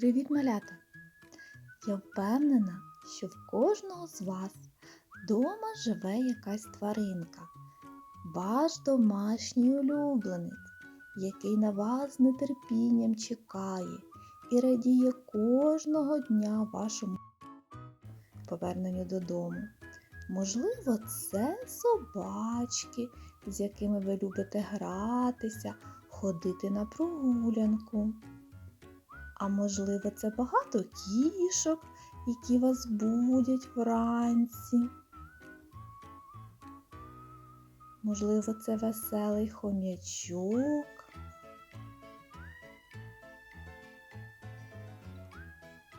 Привіт, малята! Я впевнена, що в кожного з вас вдома живе якась тваринка, ваш домашній улюбленець, який на вас з нетерпінням чекає і радіє кожного дня вашому поверненню додому. Можливо, це собачки, з якими ви любите гратися, ходити на прогулянку. А можливо, це багато кішок, які вас будять вранці. Можливо, це веселий хом'ячок.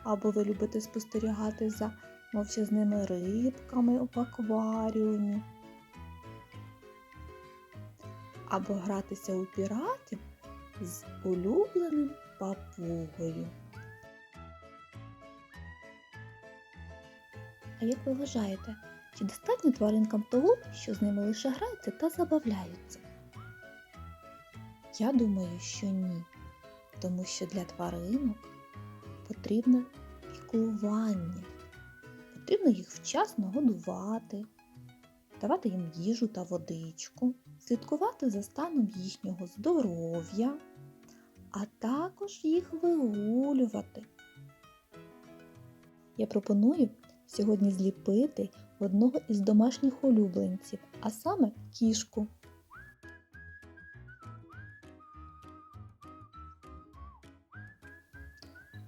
Або ви любите спостерігати за мовчазними рибками в акваріумі. Або гратися у піратів з улюбленим папугою. А як ви вважаєте, чи достатньо тваринкам того, що з ними лише граються та забавляються? Я думаю, що ні, тому що для тваринок потрібне піклування. Потрібно їх вчасно годувати, давати їм їжу та водичку, слідкувати за станом їхнього здоров'я а також їх вигулювати. Я пропоную сьогодні зліпити одного із домашніх улюбленців, а саме кішку.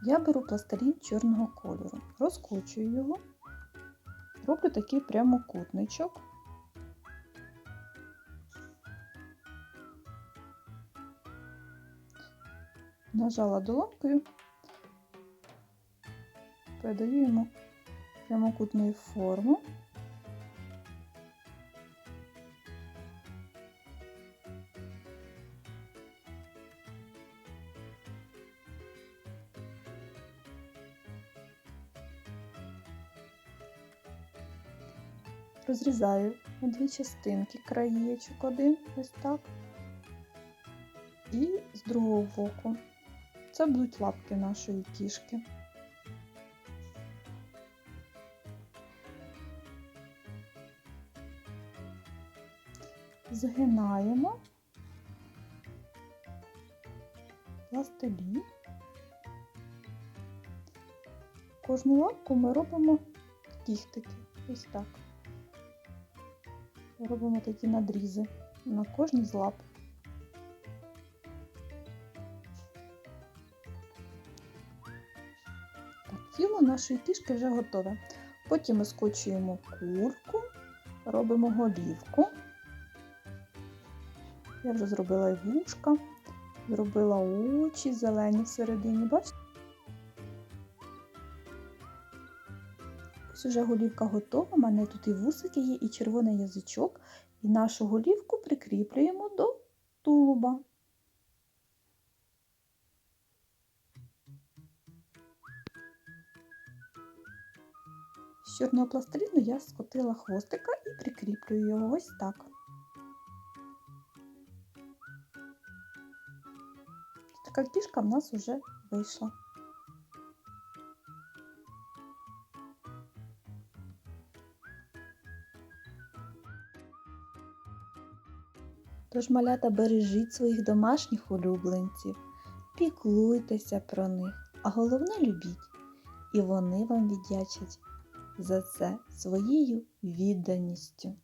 Я беру пластилін чорного кольору, розкручую його, роблю такий прямокутничок. Нажала долонкою, передаю йому прямокутну форму. Розрізаю на дві частинки краєчок один, ось так, і з другого боку. Це будуть лапки нашої кішки. Згинаємо пластилін. Кожну лапку ми робимо кіхтики. Ось так. Робимо такі надрізи на кожній з лап. Тіло нашої кішки вже готове. Потім ми скочуємо кульку, робимо голівку. Я вже зробила і вушка, зробила очі зелені всередині, бачите? Ось уже голівка готова, у мене тут і вусики є, і червоний язичок, і нашу голівку прикріплюємо до тулуба. З чорного пластиліну я скотила хвостика і прикріплюю його ось так. Така кішка в нас вже вийшла. Тож, малята, бережіть своїх домашніх улюбленців, піклуйтеся про них, а головне любіть, і вони вам віддячать за це своєю відданістю.